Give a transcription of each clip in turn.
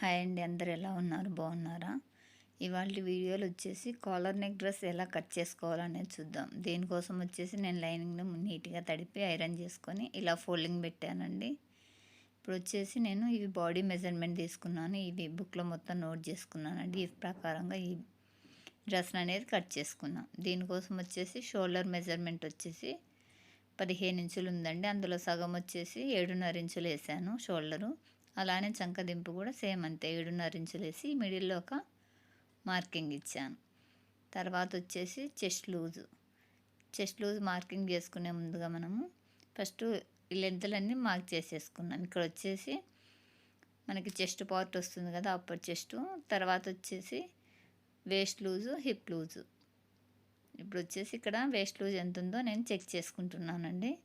Hi అండి అందరు ఎలా ఉన్నారు? బాగున్నారా? ఇవాళ వీడియోలు వచ్చేసి కాలర్ నెక్ డ్రెస్ ఎలా కట్ చేసుకోవాలనేది చూద్దాం. దీనికోసం వచ్చేసి నేను లైనింగ్ను నీట్గా తడిపి ఐరన్ చేసుకొని ఇలా ఫోల్డింగ్ పెట్టానండి. ఇప్పుడు వచ్చేసి నేను ఇవి బాడీ మెజర్మెంట్ తీసుకున్నాను. ఇవి బుక్లో మొత్తం నోట్ చేసుకున్నానండి. ఈ ప్రకారంగా ఈ డ్రెస్ అనేది కట్ చేసుకున్నాం. దీనికోసం వచ్చేసి షోల్డర్ మెజర్మెంట్ వచ్చేసి పదిహేను ఇంచులు ఉందండి. అందులో సగం వచ్చేసి ఏడున్నర ఇంచులు వేసాను షోల్డరు. అలానే చంకదింపు కూడా సేమ్ అంతే. ఏడున్నర ఇంచులు వేసి మిడిల్లో ఒక మార్కింగ్ ఇచ్చాను. తర్వాత వచ్చేసి chest loose. Chest loose marking చేసుకునే ముందుగా మనము ఫస్ట్ ఈ లెంత్లన్నీ మార్క్ చేసేసుకున్నాం. ఇక్కడ వచ్చేసి మనకి చెస్ట్ పార్ట్ వస్తుంది కదా అప్పర్ చెస్ట్. తర్వాత వచ్చేసి వేస్ట్ లూజు హిప్ లూజు. ఇప్పుడు వచ్చేసి ఇక్కడ వేస్ట్ లూజ్ ఎంత ఉందో నేను చెక్ చేసుకుంటున్నానండి.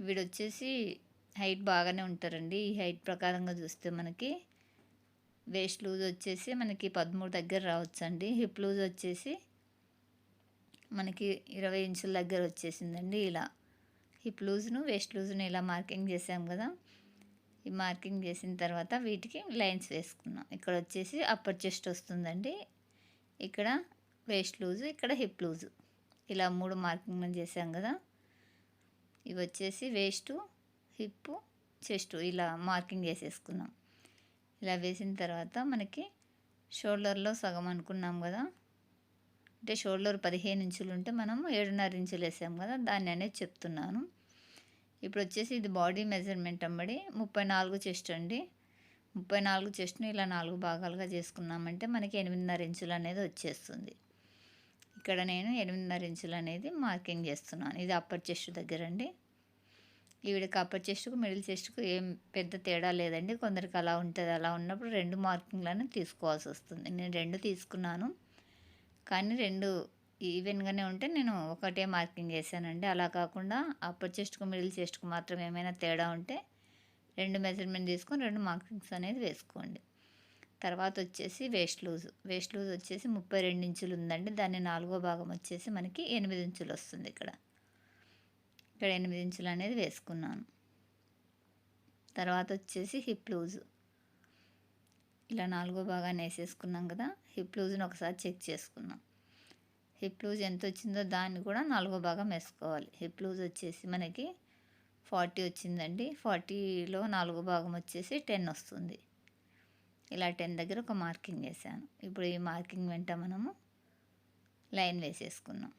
వీడు వచ్చేసి హైట్ బాగానే ఉంటారండి. ఈ హైట్ ప్రకారంగా చూస్తే మనకి వేస్ట్ లూజ్ వచ్చేసి మనకి పదమూడు దగ్గర రావచ్చండి. హిప్ లూజ్ వచ్చేసి మనకి ఇరవై ఇంచుల దగ్గర వచ్చేసిందండి ఇలా. హిప్ లూజ్ను వేస్ట్ లూజ్ను ఇలా మార్కింగ్ చేసాం కదా. ఈ మార్కింగ్ చేసిన తర్వాత వీటికి లైన్స్ వేసుకున్నాం. ఇక్కడ వచ్చేసి అప్పర్ చెస్ట్ వస్తుందండి. ఇక్కడ వేస్ట్ లూజు ఇక్కడ హిప్ లూజు. ఇలా మూడు మార్కింగ్ చేసాం కదా. ఇవి వచ్చేసి వేస్ట్ హిప్ చెస్ట్ ఇలా మార్కింగ్ వేసేసుకున్నాం ఇలా వేసిన తర్వాత మనకి షోల్డర్లో సగం అనుకున్నాం కదా. అంటే షోల్డర్ పదిహేను ఇంచులు ఉంటే మనం ఏడున్నర ఇంచులు వేసాం కదా. దాన్ని అనేది చెప్తున్నాను. ఇప్పుడు వచ్చేసి ఇది బాడీ మెజర్మెంట్ అమ్మడి ముప్పై నాలుగు చెస్ట్ అండి. ముప్పై నాలుగు చెస్ట్ను ఇలా నాలుగు భాగాలుగా చేసుకున్నామంటే మనకి ఎనిమిదిన్నర ఇంచులు అనేది వచ్చేస్తుంది. ఇక్కడ నేను ఎనిమిదిన్నర ఇంచులు అనేది మార్కింగ్ చేస్తున్నాను. ఇది అప్పర్ చెస్ట్ దగ్గర అండి. ఈవిడకి అప్పర్ చెస్ట్కు మిడిల్ చెస్ట్కు ఏం పెద్ద తేడా లేదండి. కొందరికి అలా ఉంటుంది. అలా ఉన్నప్పుడు రెండు మార్కింగ్లను తీసుకోవాల్సి వస్తుంది. నేను రెండు తీసుకున్నాను. కానీ రెండు ఈవెన్గానే ఉంటే నేను ఒకటే మార్కింగ్ వేసానండి అలా కాకుండా అప్పర్ చెస్ట్కు మిడిల్ చెస్ట్కు మాత్రం ఏమైనా తేడా ఉంటే రెండు మెజర్మెంట్ తీసుకొని రెండు మార్కింగ్స్ అనేది వేసుకోండి. తర్వాత వచ్చేసి వేస్ట్ లూజ్. వేస్ట్ లూజ్ వచ్చేసి ముప్పై రెండు ఇంచులు ఉందండి. దాన్ని నాలుగో భాగం వచ్చేసి మనకి ఎనిమిది ఇంచులు వస్తుంది ఇక్కడ. ఇక్కడ ఎనిమిది ఇంచులు అనేది వేసుకున్నాను. తర్వాత వచ్చేసి హిప్ లూజు. ఇలా నాలుగో భాగాన్ని వేసేసుకున్నాం కదా హిప్ లూజ్ని ఒకసారి చెక్ చేసుకున్నాం. హిప్ లూజ్ ఎంత వచ్చిందో దాన్ని కూడా నాలుగో భాగం వేసుకోవాలి. హిప్ లూజ్ వచ్చేసి మనకి ఫార్టీ వచ్చిందండి. ఫార్టీలో నాలుగో భాగం వచ్చేసి టెన్ వస్తుంది. ఇలా టెన్ దగ్గర ఒక మార్కింగ్ వేసాను. ఇప్పుడు ఈ మార్కింగ్ వెంట మనము లైన్ వేసేసుకున్నాం.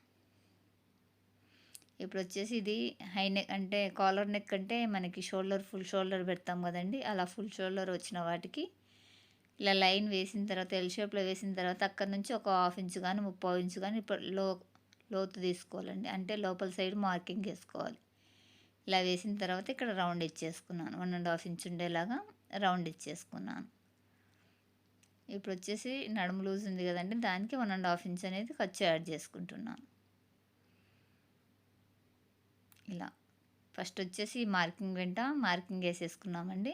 ఇప్పుడు వచ్చేసి ఇది హై నెక్ అంటే కాలర్ నెక్ అంటే మనకి షోల్డర్ ఫుల్ షోల్డర్ పెడతాం కదండి. అలా ఫుల్ షోల్డర్ వచ్చిన వాటికి ఇలా లైన్ వేసిన తర్వాత ఎల్ షేప్లో వేసిన తర్వాత అక్కడ నుంచి ఒక హాఫ్ ఇంచ్ కానీ ముప్పై ఇంచు కానీ ఇప్పుడు లో లోతు తీసుకోవాలండి. అంటే లోపల సైడ్ మార్కింగ్ వేసుకోవాలి. ఇలా వేసిన తర్వాత ఇక్కడ రౌండ్ ఇచ్చేసుకున్నాను. వన్ అండ్ హాఫ్ ఇంచ్ ఉండేలాగా రౌండ్ ఇచ్చేసుకున్నాను. ఇప్పుడు వచ్చేసి నడుము లూజ్ ఉంది కదండి. దానికి వన్ అండ్ హాఫ్ ఇంచ్ అనేది ఖర్చు యాడ్ చేసుకుంటున్నాను. ఇలా. ఫస్ట్ వచ్చేసి మార్కింగ్ వెంట మార్కింగ్ వేసేసుకున్నామండి.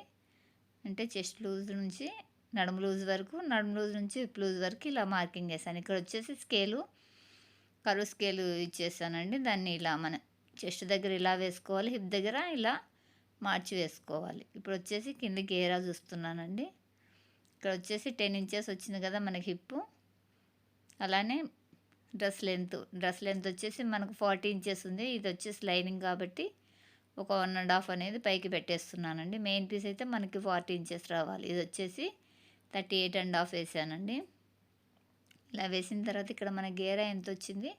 అంటే చెస్ట్ లూజ్ నుంచి నడుము లూజ్ వరకు నడుము లూజ్ నుంచి హిప్ లూజ్ వరకు ఇలా మార్కింగ్ వేసాను. ఇక్కడ వచ్చేసి స్కేలు కరువు స్కేలు ఇచ్చేసానండి. దాన్ని ఇలా మన చెస్ట్ దగ్గర ఇలా వేసుకోవాలి హిప్ దగ్గర ఇలా మార్చి వేసుకోవాలి. ఇప్పుడు వచ్చేసి కింద గేరా చూస్తున్నానండి. ఇక్కడ వచ్చేసి టెన్ ఇంచెస్ వచ్చింది కదా మనకి హిప్ అలానే డ్రెస్ లెంత్ డ్రెస్ లెంత్ వచ్చేసి మనకు ఫార్టీ ఇంచెస్ ఉంది. ఇది వచ్చేసి లైనింగ్ కాబట్టి ఒక వన్ అండ్ హాఫ్ అనేది పైకి పెట్టేస్తున్నానండి. మెయిన్ పీస్ అయితే మనకి ఫార్టీ ఇంచెస్ రావాలి. ఇది వచ్చేసి థర్టీ ఎయిట్ అండ్ హాఫ్ వేసానండి. ఇలా వేసిన తర్వాత ఇక్కడ మన గేరా ఎంత వచ్చింది?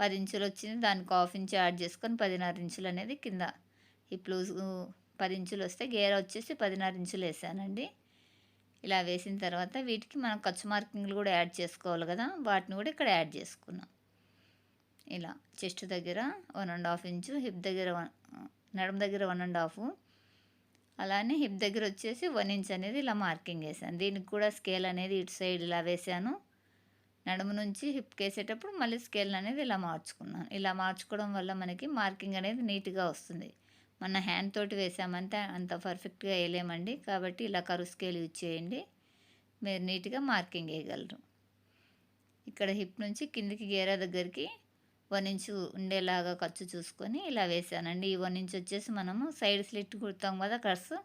పది ఇంచులు వచ్చింది. దానికి హాఫ్ ఇంచు యాడ్ చేసుకొని పదిన్నర ఇంచులు అనేది కింద ఈ ప్లూజ్ పది ఇంచులు వస్తే గేరా వచ్చేసి పదిన్నర ఇంచులు వేసానండి. ఇలా వేసిన తర్వాత వీటికి మనం ఖర్చు మార్కింగ్లు కూడా యాడ్ చేసుకోవాలి కదా. వాటిని కూడా ఇక్కడ యాడ్ చేసుకున్నాం ఇలా చెస్ట్ దగ్గర one and half inch hip దగ్గర వన్ నడుమ దగ్గర వన్ అండ్ హాఫ్. అలానే హిప్ దగ్గర వచ్చేసి వన్ ఇంచ్ అనేది ఇలా మార్కింగ్ వేసాను. దీనికి కూడా స్కేల్ అనేది ఇటు సైడ్ ఇలా వేసాను. నడుము నుంచి హిప్ వేసేటప్పుడు మళ్ళీ స్కేల్ అనేది ఇలా మార్చుకున్నాను. ఇలా మార్చుకోవడం వల్ల మనకి మార్కింగ్ అనేది నీట్గా వస్తుంది. మన హ్యాండ్ తోటి వేసామంటే అంత పర్ఫెక్ట్గా వేయలేమండి. కాబట్టి ఇలా కరు స్కేల్ యూజ్ చేయండి. మీరు నీట్గా మార్కింగ్ వేయగలరు. ఇక్కడ హిప్ నుంచి కిందికి గేరా దగ్గరికి వన్ ఇంచ్ ఉండేలాగా ఖర్చు చూసుకొని ఇలా వేసానండి. ఈ వన్ ఇంచ్ వచ్చేసి మనము సైడ్ స్లిట్ కుడతాం కదా కర్సు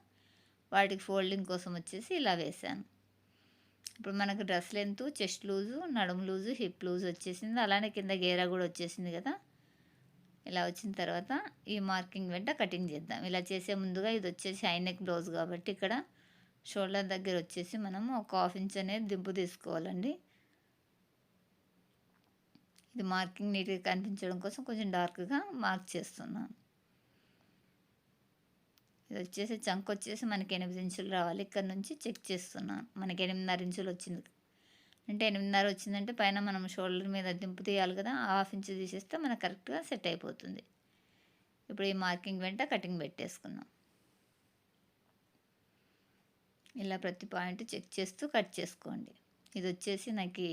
వాటికి ఫోల్డింగ్ కోసం వచ్చేసి ఇలా వేసాను. ఇప్పుడు మనకు డ్రెస్ లెంత్ చెస్ట్ లూజు నడుము లూజు హిప్ లూజ్ వచ్చేసింది. అలానే కింద గేరా కూడా వచ్చేసింది కదా. ఇలా వచ్చిన తర్వాత ఈ మార్కింగ్ వెంట కటింగ్ చేద్దాం. ఇలా చేసే ముందుగా ఇది వచ్చేసి హై నెక్ బ్లౌజ్ కాబట్టి ఇక్కడ షోల్డర్ దగ్గర వచ్చేసి మనము ఒక హాఫ్ ఇంచ్ అనేది దింపు తీసుకోవాలండి. ఇది మార్కింగ్ నీట్గా కనిపించడం కోసం కొంచెం డార్క్గా మార్క్ చేస్తున్నాను. ఇది వచ్చేసి చంక్ వచ్చేసి మనకి ఎనిమిది ఇంచులు రావాలి. ఇక్కడ నుంచి చెక్ చేస్తున్నాను. మనకి ఎనిమిదిన్నర ఇంచులు వచ్చింది. అంటే ఎనిమిదిన్నర వచ్చిందంటే పైన మనం షోల్డర్ మీద దింపు తీయాలి కదా హాఫ్ ఇంచ్ తీసేస్తే మనకు కరెక్ట్గా సెట్ అయిపోతుంది. ఇప్పుడు ఈ మార్కింగ్ వెంట కటింగ్ పెట్టేసుకుందాం. ఇలా ప్రతి పాయింట్ చెక్ చేస్తూ కట్ చేసుకోండి. ఇది వచ్చేసి నాకు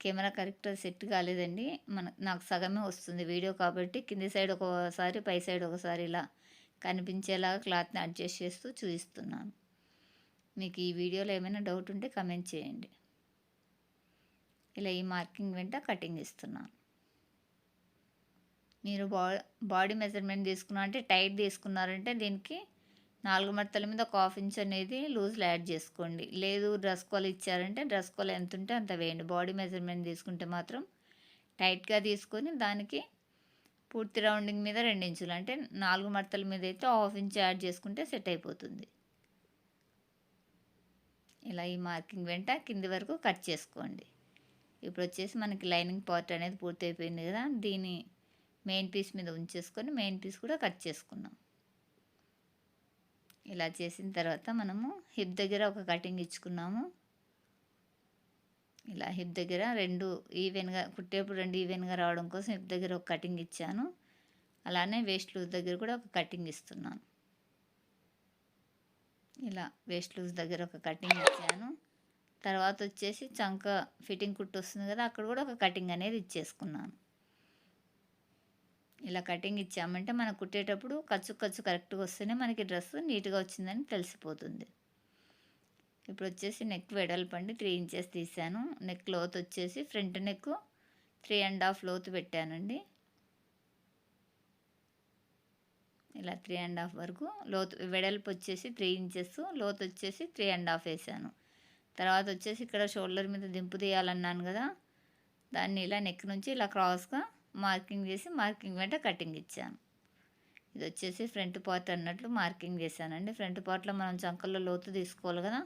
కెమెరా కరెక్ట్గా సెట్ కాలేదండి. మన నాకు సగమే వస్తుంది వీడియో కాబట్టి కింది సైడ్ ఒకసారి పై సైడ్ ఒకసారి ఇలా కనిపించేలాగా క్లాత్ని అడ్జస్ట్ చేస్తూ చూపిస్తున్నాను. మీకు ఈ వీడియోలో ఏమైనా డౌట్ ఉంటే కమెంట్ చేయండి. ఇలా ఈ మార్కింగ్ వెంట కటింగ్ ఇస్తున్నాను మీరు బా బాడీ మెజర్మెంట్ తీసుకున్నా అంటే టైట్ తీసుకున్నారంటే దీనికి నాలుగు మడతల మీద ఒక హాఫ్ ఇంచ్ అనేది లూజ్లో యాడ్ చేసుకోండి. లేదు డ్రెస్ కోల్ ఇచ్చారంటే డ్రెస్ కోల్ ఎంత ఉంటే అంత వేయండి. బాడీ మెజర్మెంట్ తీసుకుంటే మాత్రం టైట్గా తీసుకొని దానికి పూర్తి రౌండింగ్ మీద రెండు ఇంచులు అంటే నాలుగు మడతల మీద అయితే హాఫ్ ఇంచ్ యాడ్ చేసుకుంటే సెట్ అయిపోతుంది. ఇలా ఈ మార్కింగ్ వెంట కింది వరకు కట్ చేసుకోండి. ఇప్పుడు వచ్చేసి మనకి లైనింగ్ పార్ట్ అనేది పూర్తి అయిపోయింది కదా దీని మెయిన్ పీస్ మీద ఉంచేసుకొని మెయిన్ పీస్ కూడా కట్ చేసుకున్నాం ఇలా చేసిన తర్వాత మనము హిప్ దగ్గర ఒక కటింగ్ ఇచ్చుకున్నాము. ఇలా హిప్ దగ్గర రెండు ఈవెన్గా కుట్టేప్పుడు రెండు ఈవెన్గా రావడం కోసం హిప్ దగ్గర ఒక కటింగ్ ఇచ్చాను. అలానే వేస్ట్ లూజ్ దగ్గర కూడా ఒక కటింగ్ ఇస్తున్నాను. ఇలా వేస్ట్ లూజ్ దగ్గర ఒక కటింగ్ ఇచ్చాను. తర్వాత వచ్చేసి చంక ఫిట్టింగ్ కుట్టు వస్తుంది కదా అక్కడ కూడా ఒక కటింగ్ అనేది ఇచ్చేసుకున్నాను. ఇలా కటింగ్ ఇచ్చామంటే మనం కుట్టేటప్పుడు ఖర్చు ఖర్చు కరెక్ట్గా వస్తేనే మనకి డ్రెస్ నీట్గా వచ్చిందని తెలిసిపోతుంది. ఇప్పుడు వచ్చేసి నెక్ వెడల్పు అండి త్రీ ఇంచెస్ తీసాను నెక్ లోత్ వచ్చేసి front neck three and half లోతు పెట్టానండి. ఇలా త్రీ అండ్ హాఫ్ వరకు లోతు వెడల్పు వచ్చేసి త్రీ ఇంచెస్ లోతు వచ్చేసి త్రీ అండ్ హాఫ్ వేసాను తర్వాత వచ్చేసి ఇక్కడ షోల్డర్ మీద దింపు తీయాలన్నాను కదా దాన్ని ఇలా నెక్ నుంచి ఇలా క్రాస్గా మార్కింగ్ చేసి మార్కింగ్ వెంట కటింగ్ ఇచ్చాను. ఇది వచ్చేసి ఫ్రంట్ పార్ట్ అన్నట్లు మార్కింగ్ చేశానండి. ఫ్రంట్ పార్ట్లో మనం చంకల్లో లోతు తీసుకోవాలి కదా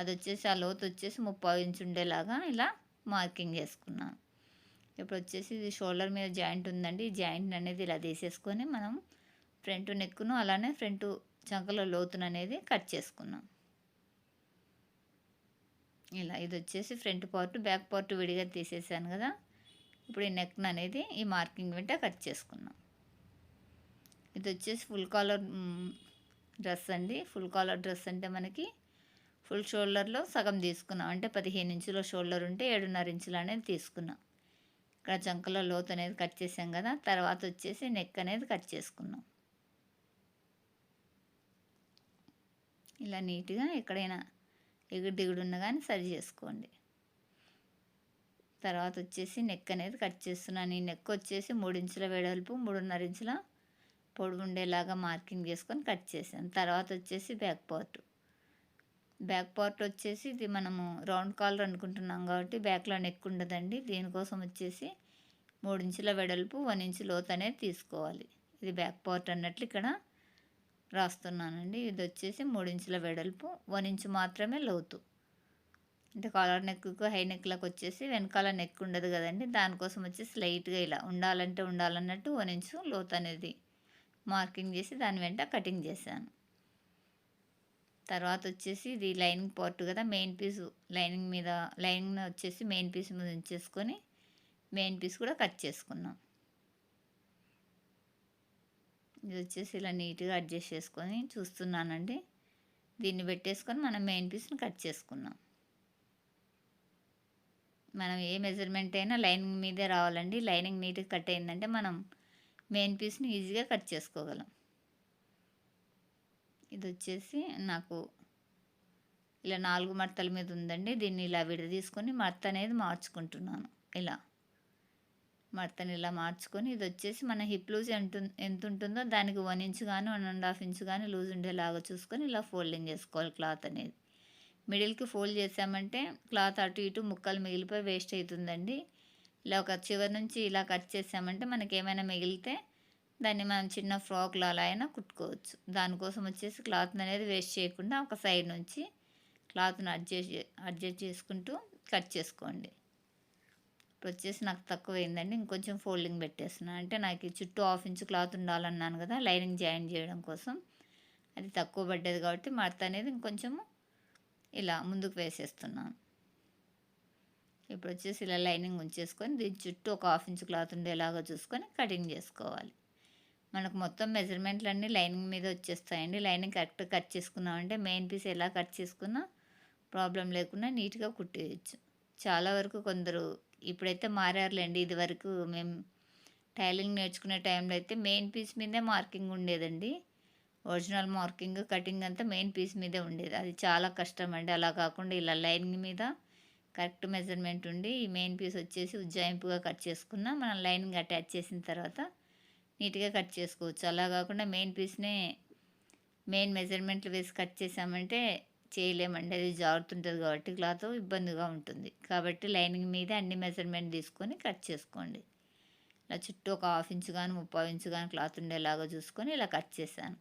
అది వచ్చేసి ఆ లోతు వచ్చేసి ముప్పై ఇంచు ఉండేలాగా ఇలా మార్కింగ్ చేసుకున్నాను. ఇప్పుడు వచ్చేసి ఇది షోల్డర్ మీద జాయింట్ ఉందండి. ఈ జాయింట్ అనేది ఇలా తీసేసుకొని మనం ఫ్రంట్ నెక్కును అలానే ఫ్రంట్ చంకల లోతును అనేది కట్ చేసుకున్నాం. ఇలా ఇది వచ్చేసి ఫ్రంట్ పార్ట్ బ్యాక్ పార్ట్ విడిగా తీసేసాను కదా. ఇప్పుడు ఈ నెక్ అనేది ఈ మార్కింగ్ వెంట కట్ చేసుకున్నాం ఇది వచ్చేసి ఫుల్ కాలర్ డ్రెస్ అండి. ఫుల్ కాలర్ డ్రెస్ అంటే మనకి ఫుల్ షోల్డర్లో సగం తీసుకున్నాం. అంటే పదిహేను ఇంచుల షోల్డర్ ఉంటే ఏడున్నర ఇంచులు అనేది తీసుకున్నాం. ఇక్కడ చంకల లోతు అనేది కట్ చేసాం కదా. తర్వాత వచ్చేసి నెక్ అనేది కట్ చేసుకున్నాం. ఇలా నీట్గా ఎక్కడైనా ఎగుడు దిగుడు ఉన్న కానీ సరి చేసుకోండి. తర్వాత వచ్చేసి నెక్ అనేది కట్ చేస్తున్నాను. ఈ నెక్ వచ్చేసి మూడు ఇంచుల వెడల్పు మూడున్నర ఇంచుల పొడవు ఉండేలాగా మార్కింగ్ చేసుకొని కట్ చేసాను తర్వాత వచ్చేసి బ్యాక్ పార్ట్. బ్యాక్ పార్ట్ వచ్చేసి ఇది మనము రౌండ్ కాలర్ అనుకుంటున్నాం కాబట్టి బ్యాక్లో నెక్ ఉండదండి. దీనికోసం వచ్చేసి మూడు ఇంచుల వెడల్పు వన్ ఇంచు లోత్ అనేది తీసుకోవాలి. ఇది బ్యాక్ పార్ట్ అన్నట్లు ఇక్కడ రాస్తున్నానండి. ఇది వచ్చేసి మూడు ఇంచుల వెడల్పు వన్ ఇంచు మాత్రమే లోతు. అంటే కాలర్ నెక్కు హై నెక్లకు వచ్చేసి వెనకాల నెక్ ఉండదు కదండి. దానికోసం వచ్చేసి లైట్గా ఇలా ఉండాలంటే ఉండాలన్నట్టు వన్ ఇంచు లోతు అనేది మార్కింగ్ చేసి దాని వెంట కటింగ్ చేశాను. తర్వాత వచ్చేసి ఇది లైనింగ్ పార్ట్ కదా మెయిన్ పీస్ లైనింగ్ మీద లైనింగ్ వచ్చేసి మెయిన్ పీస్ మీద ఉంచేసుకొని మెయిన్ పీస్ కూడా కట్ చేసుకున్నాం. ఇది వచ్చేసి ఇలా నీట్గా అడ్జస్ట్ చేసుకొని చూస్తున్నానండి. దీన్ని పెట్టేసుకొని మనం మెయిన్ పీస్ని కట్ చేసుకున్నాం మనం ఏ మెజర్మెంట్ అయినా లైనింగ్ మీదే రావాలండి. లైనింగ్ నీట్గా కట్ అయిందంటే మనం మెయిన్ పీస్ని ఈజీగా కట్ చేసుకోగలం. ఇది వచ్చేసి నాకు ఇలా నాలుగు మడతల మీద ఉందండి. దీన్ని ఇలా విడదీసుకొని మడత అనేది మార్చుకుంటున్నాను. ఇలా. మడతని ఇలా మార్చుకొని ఇది వచ్చేసి మన హిప్ లూజ్ ఎంత ఎంత ఉంటుందో దానికి వన్ ఇంచ్ కానీ వన్ అండ్ హాఫ్ ఇంచ్ కానీ లూజ్ ఉండేలాగా చూసుకొని ఇలా ఫోల్డింగ్ చేసుకోవాలి క్లాత్ అనేది. మిడిల్కి ఫోల్డ్ చేసామంటే క్లాత్ అటు ఇటు ముక్కలు మిగిలిపోయి వేస్ట్ అవుతుందండి. ఇలా ఒక చివరి నుంచి ఇలా కట్ చేసామంటే మనకి ఏమైనా మిగిలితే దాన్ని మనం చిన్న ఫ్రాక్లు అలా అయినా కుట్టుకోవచ్చు. దానికోసం వచ్చేసి క్లాత్ అనేది వేస్ట్ చేయకుండా ఒక సైడ్ నుంచి క్లాత్ని అడ్జస్ట్ అడ్జస్ట్ చేసుకుంటూ కట్ చేసుకోండి. ఇప్పుడు వచ్చేసి నాకు తక్కువ అయిందండి ఇంకొంచెం ఫోల్డింగ్ పెట్టేస్తున్నాను అంటే నాకు చుట్టూ హాఫ్ ఇంచ్ క్లాత్ ఉండాలన్నాను కదా లైనింగ్ జాయిన్ చేయడం కోసం. అది తక్కువ పడ్డది కాబట్టి మడత అనేది ఇంకొంచెము ఇలా ముందుకు వేసేస్తున్నాను. ఇప్పుడు వచ్చేసి ఇలా లైనింగ్ ఉంచేసుకొని దీని చుట్టూ ఒక హాఫ్ ఇంచ్ క్లాత్ ఉండేలాగా చూసుకొని కటింగ్ చేసుకోవాలి. మనకు మొత్తం మెజర్మెంట్లు అన్నీ లైనింగ్ మీద వచ్చేస్తాయండి. లైనింగ్ కరెక్ట్ కట్ చేసుకున్నామంటే మెయిన్ పీస్ ఎలా కట్ చేసుకున్నా ప్రాబ్లం లేకుండా నీట్గా కుట్టేయచ్చు. చాలా వరకు కొందరు ఇప్పుడైతే మారారులేండి. ఇదివరకు మేము టైలింగ్ నేర్చుకునే టైంలో అయితే మెయిన్ పీస్ మీదే మార్కింగ్ ఉండేదండి. ఒరిజినల్ మార్కింగ్ కటింగ్ అంతా మెయిన్ పీస్ మీదే ఉండేది. అది చాలా కష్టం అండి. అలా కాకుండా ఇలా లైనింగ్ మీద కరెక్ట్ మెజర్మెంట్ ఉండి ఈ మెయిన్ పీస్ వచ్చేసి ఉజ్జాయింపుగా కట్ చేసుకున్నా. మనం లైనింగ్ అటాచ్ చేసిన తర్వాత నీట్గా కట్ చేసుకోవచ్చు. అలా కాకుండా మెయిన్ పీస్నే మెయిన్ మెజర్మెంట్లు వేసి కట్ చేసామంటే చేయలేమండి. అది జారుతుంటుంది కాబట్టి క్లాత్ ఇబ్బందిగా ఉంటుంది. కాబట్టి లైనింగ్ మీద అన్ని మెజర్మెంట్ తీసుకొని కట్ చేసుకోండి. ఇలా చుట్టూ ఒక హాఫ్ ఇంచ్ కానీ ముప్పై ఇంచు కానీ క్లాత్ ఉండేలాగా చూసుకొని ఇలా కట్ చేశాను.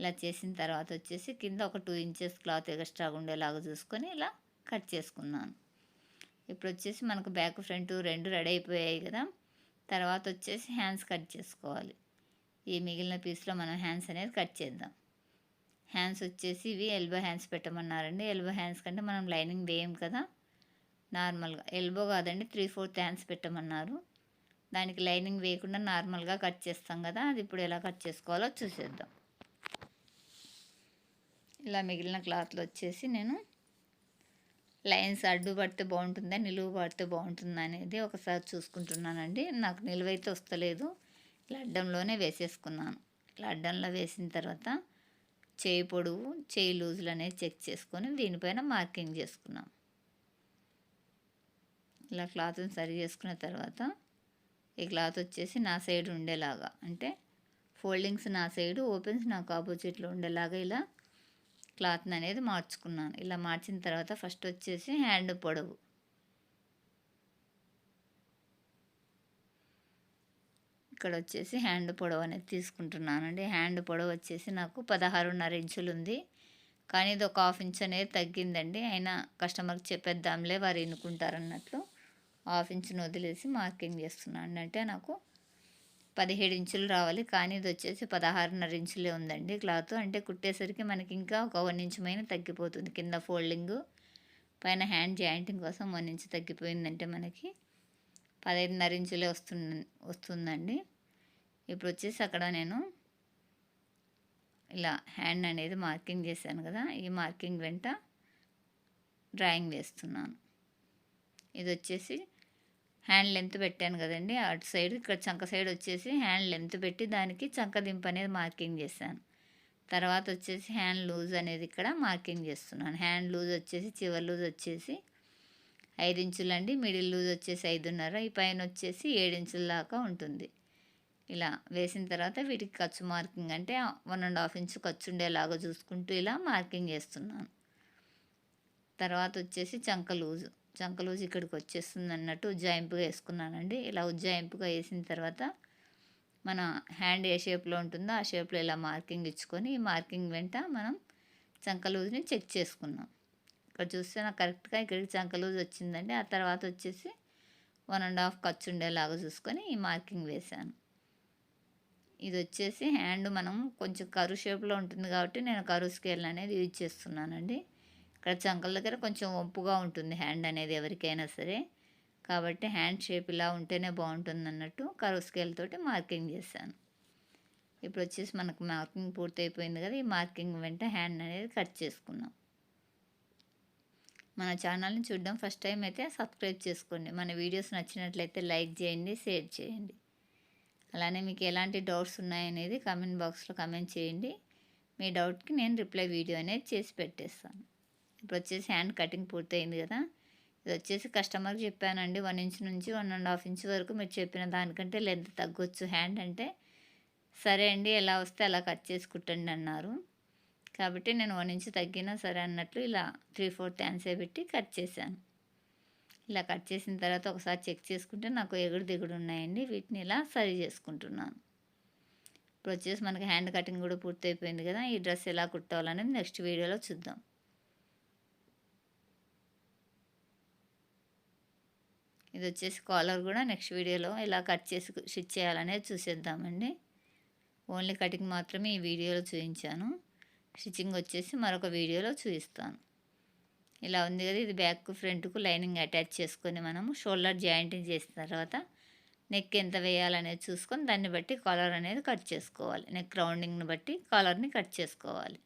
ఇలా చేసిన తర్వాత వచ్చేసి కింద ఒక టూ ఇంచెస్ క్లాత్ ఎక్స్ట్రాగా ఉండేలాగా చూసుకొని ఇలా కట్ చేసుకున్నాను. ఇప్పుడు వచ్చేసి మనకు బ్యాక్ ఫ్రంట్ రెండు రెడీ అయిపోయాయి కదా. తర్వాత వచ్చేసి హ్యాండ్స్ కట్ చేసుకోవాలి. ఈ మిగిలిన పీస్లో మనం హ్యాండ్స్ అనేది కట్ చేద్దాం. హ్యాండ్స్ వచ్చేసి ఇవి ఎల్బో హ్యాండ్స్ పెట్టమన్నారండి. ఎల్బో హ్యాండ్స్ కంటే మనం లైనింగ్ వేయం కదా. నార్మల్గా ఎల్బో కాదండి త్రీ ఫోర్త్ హ్యాండ్స్ పెట్టమన్నారు. దానికి లైనింగ్ వేయకుండా నార్మల్గా కట్ చేస్తాం కదా. అది ఇప్పుడు ఎలా కట్ చేసుకోవాలో చూసేద్దాం. ఇలా మిగిలిన క్లాత్లు వచ్చేసి నేను లైన్స్ అడ్డు పడితే బాగుంటుందా నిలువు పడితే బాగుంటుందా అనేది ఒకసారి చూసుకుంటున్నానండి. నాకు నిలువైతే వస్తలేదు. ఇలా అడ్డంలోనే వేసేసుకున్నాను. ఇలా అడ్డంలో వేసిన తర్వాత చేయి పొడవు చేయి లూజులు అనేది చెక్ చేసుకొని దీనిపైన మార్కింగ్ చేసుకున్నాం. ఇలా క్లాత్ని సరి చేసుకున్న తర్వాత ఈ క్లాత్ వచ్చేసి నా సైడ్ ఉండేలాగా అంటే ఫోల్డింగ్స్ నా సైడు ఓపెన్స్ నాకు ఆపోజిట్లో ఉండేలాగా ఇలా క్లాత్ని అనేది మార్చుకున్నాను. ఇలా మార్చిన తర్వాత ఫస్ట్ వచ్చేసి హ్యాండ్ పొడవు. ఇక్కడ వచ్చేసి హ్యాండ్ పొడవు అనేది తీసుకుంటున్నానండి. హ్యాండ్ పొడవు వచ్చేసి నాకు పదహారున్నర ఇంచులు ఉంది కానీ ఇది ఒక హాఫ్ ఇంచ్ అనేది తగ్గిందండి. అయినా కస్టమర్కి చెప్పేద్దాంలే వారు ఎన్నుకుంటారన్నట్లు. హాఫ్ ఇంచును వదిలేసి మార్కింగ్ చేస్తున్నాను అంటే నాకు పదిహేడు ఇంచులు రావాలి. కానీ ఇది వచ్చేసి పదహారున్నర ఇంచులే ఉందండి క్లాత్. అంటే కుట్టేసరికి మనకి ఇంకా ఒక వన్ ఇంచ్ పైన తగ్గిపోతుంది. కింద ఫోల్డింగ్. పైన హ్యాండ్ జాయింటింగ్ కోసం వన్ ఇంచ్ తగ్గిపోయిందంటే మనకి పదహైదున్నర ఇంచులే వస్తుంది వస్తుందండి. ఇప్పుడు వచ్చేసి అక్కడ నేను ఇలా హ్యాండ్ అనేది మార్కింగ్ చేశాను కదా ఈ మార్కింగ్ వెంట డ్రాయింగ్ వేస్తున్నాను. ఇది వచ్చేసి హ్యాండ్ లెంత్ పెట్టాను కదండి అటు సైడ్ ఇక్కడ చంక సైడ్ వచ్చేసి హ్యాండ్ లెంత్ పెట్టి దానికి చంక దింపు అనేది మార్కింగ్ చేశాను. తర్వాత వచ్చేసి హ్యాండ్ లూజ్ అనేది ఇక్కడ మార్కింగ్ చేస్తున్నాను. హ్యాండ్ లూజ్ వచ్చేసి చివరి లూజ్ వచ్చేసి ఐదు ఇంచులు అండి మిడిల్ లూజ్ వచ్చేసి ఐదున్నర ఈ పైన వచ్చేసి ఏడించుల దాకా ఉంటుంది. ఇలా వేసిన తర్వాత వీటికి ఖర్చు మార్కింగ్ అంటే వన్ అండ్ హాఫ్ ఇంచు ఖర్చు ఉండేలాగా చూసుకుంటూ ఇలా మార్కింగ్ చేస్తున్నాను. తర్వాత వచ్చేసి చంక లూజు చంక లూజ్ ఇక్కడికి వచ్చేస్తుంది అన్నట్టు ఉజ్జాయింపుగా వేసుకున్నానండి. ఇలా ఉజ్జాయింపుగా వేసిన తర్వాత మన హ్యాండ్ ఏ షేప్లో ఉంటుందో ఆ షేప్లో ఇలా మార్కింగ్ ఇచ్చుకొని ఈ మార్కింగ్ వెంట మనం చంక లూజ్ని చెక్ చేసుకున్నాం. ఇక్కడ చూస్తే నాకు కరెక్ట్గా ఇక్కడికి చంక లూజ్ వచ్చిందండి. ఆ తర్వాత వచ్చేసి వన్ అండ్ హాఫ్ ఖర్చు ఉండేలాగా చూసుకొని ఈ మార్కింగ్ వేశాను. ఇది వచ్చేసి హ్యాండ్ మనం కొంచెం కరు షేప్లో ఉంటుంది కాబట్టి నేను కరు స్కేల్ అనేది యూజ్ చేస్తున్నానండి. ఇక్కడ చంకల దగ్గర కొంచెం ఒంపుగా ఉంటుంది హ్యాండ్ అనేది ఎవరికైనా సరే. కాబట్టి హ్యాండ్ షేప్ ఇలా ఉంటేనే బాగుంటుంది అన్నట్టు కరు స్కేల్ తోటి మార్కింగ్ చేశాను. ఇప్పుడు వచ్చేసి మనకు మార్కింగ్ పూర్తి అయిపోయింది కదా ఈ మార్కింగ్ వెంట హ్యాండ్ అనేది కట్ చేసుకున్నాం మన ఛానల్ని చూడడం ఫస్ట్ టైం అయితే సబ్స్క్రైబ్ చేసుకోండి. మన వీడియోస్ నచ్చినట్లయితే లైక్ చేయండి షేర్ చేయండి. అలానే మీకు ఎలాంటి డౌట్స్ ఉన్నాయనేది కామెంట్ బాక్స్లో కమెంట్ చేయండి. మీ డౌట్కి నేను రిప్లై వీడియో అనేది చేసి పెట్టేస్తాను. ఇప్పుడు వచ్చేసి హ్యాండ్ కటింగ్ పూర్తయింది కదా. ఇది వచ్చేసి కస్టమర్కి చెప్పానండి వన్ ఇంచ్ నుంచి వన్ అండ్ హాఫ్ ఇంచ్ వరకు మీరు చెప్పిన దానికంటే లెంత్ తగ్గొచ్చు హ్యాండ్ అంటే. సరే అండి ఎలా వస్తే అలా కట్ చేసి కుట్టండి అన్నారు. కాబట్టి నేను వన్ ఇంచ్ తగ్గినా సరే అన్నట్లు ఇలా త్రీ ఫోర్త్ హ్యాండ్సే పెట్టి కట్ చేశాను. ఇలా కట్ చేసిన తర్వాత ఒకసారి చెక్ చేసుకుంటే నాకు ఎగుడు దిగుడు ఉన్నాయండి. వీటిని ఇలా సరి చేసుకుంటున్నాను. ఇప్పుడు వచ్చేసి మనకి హ్యాండ్ కటింగ్ కూడా పూర్తయిపోయింది కదా ఈ డ్రెస్ ఎలా కుట్టాలనేది నెక్స్ట్ వీడియోలో చూద్దాం. ఇది వచ్చేసి కాలర్ కూడా నెక్స్ట్ వీడియోలో ఎలా కట్ చేసి స్టిచ్ చేయాలనేది చూసేద్దామండి. ఓన్లీ కటింగ్ మాత్రమే ఈ వీడియోలో చూపించాను స్టిచ్చింగ్ వచ్చేసి మరొక వీడియోలో చూపిస్తాను. ఇలా ఉంది కదా ఇది బ్యాక్ ఫ్రంట్కు లైనింగ్ అటాచ్ చేసుకొని మనము షోల్డర్ జాయింటింగ్ చేసిన తర్వాత నెక్ ఎంత వేయాలనేది చూసుకొని దాన్ని బట్టి కాలర్ అనేది కట్ చేసుకోవాలి. నెక్ రౌండింగ్ని బట్టి కాలర్ని కట్ చేసుకోవాలి.